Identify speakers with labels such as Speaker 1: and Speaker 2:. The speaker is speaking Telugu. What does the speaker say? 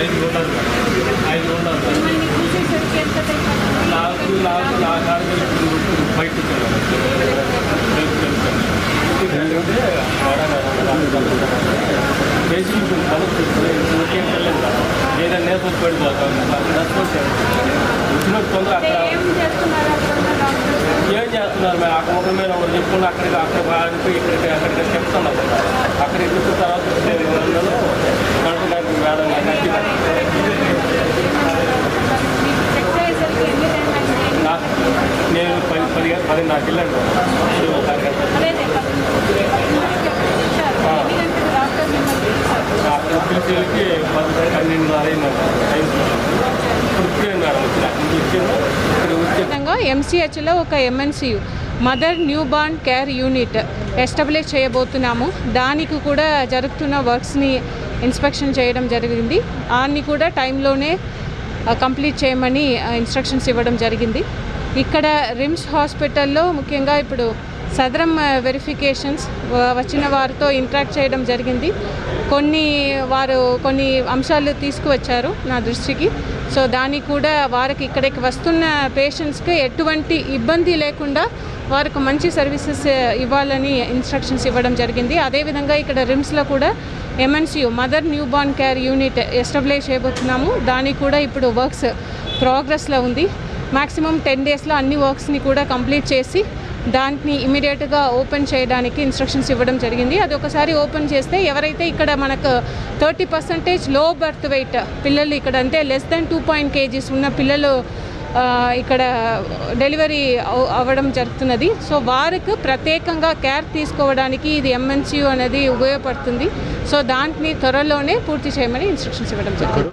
Speaker 1: ఐదు ఉంటారు ఐదు ఉంటారు
Speaker 2: నాకు నాకు నాకు ఆడపిల్ల బయట చేసి ఇప్పుడు మనకు ఏదైనా నేర్పొచ్చు పడిపోతాం. నష్టపోతాం.
Speaker 1: కొంత ఏం చేస్తున్నారు? మేము అక్కడ ముఖం మీద ఒకరు చెప్పుకుని అక్కడికి అక్కడ ఇక్కడికి అక్కడికి పది నాకు వెళ్ళండి.
Speaker 2: డాక్టర్
Speaker 1: పది పన్నెండున్నర ఇప్పుడు మేడం వచ్చిన. ఇక్కడ
Speaker 3: ఎంసీహెచ్లో ఒక MNCU mother newborn care unit establish చేయబోతున్నాము. దానికి కూడా జరుగుతున్న వర్క్స్ని ఇన్స్పెక్షన్ చేయడం జరిగింది. దాన్ని కూడా టైంలోనే కంప్లీట్ చేయమని ఇన్స్ట్రక్షన్స్ ఇవ్వడం జరిగింది. ఇక్కడ రిమ్స్ హాస్పిటల్లో ముఖ్యంగా ఇప్పుడు సదరం వెరిఫికేషన్స్ వచ్చిన వారితో ఇంటరాక్ట్ చేయడం జరిగింది. కొన్ని వారు కొన్ని అంశాలు తీసుకువచ్చారు నా దృష్టికి. సో దానికి కూడా వారికి ఇక్కడికి వస్తున్న పేషెంట్స్కి ఎటువంటి ఇబ్బంది లేకుండా వారికి మంచి సర్వీసెస్ ఇవ్వాలని ఇన్స్ట్రక్షన్స్ ఇవ్వడం జరిగింది. అదేవిధంగా ఇక్కడ రిమ్స్లో కూడా MNCU mother newborn care unit establish చేయబోతున్నాము. దానికి కూడా ఇప్పుడు వర్క్స్ ప్రోగ్రెస్లో ఉంది. మ్యాక్సిమం టెన్ డేస్లో అన్ని వర్క్స్ని కూడా కంప్లీట్ చేసి దాన్ని ఇమీడియట్గా ఓపెన్ చేయడానికి ఇన్స్ట్రక్షన్స్ ఇవ్వడం జరిగింది. అది ఒకసారి ఓపెన్ చేస్తే ఎవరైతే ఇక్కడ మనకు థర్టీ పర్సెంటేజ్లో బర్త్ వెయిట్ పిల్లలు ఇక్కడ అంటే less than two point kgs ఉన్న పిల్లలు ఇక్కడ డెలివరీ అవ్వడం జరుగుతున్నది. సో వారికి ప్రత్యేకంగా కేర్ తీసుకోవడానికి ఇది ఎంఎన్సియు అనేది ఉపయోగపడుతుంది. సో దాన్ని త్వరలోనే పూర్తి చేయమని ఇన్స్ట్రక్షన్స్ ఇవ్వడం జరిగింది.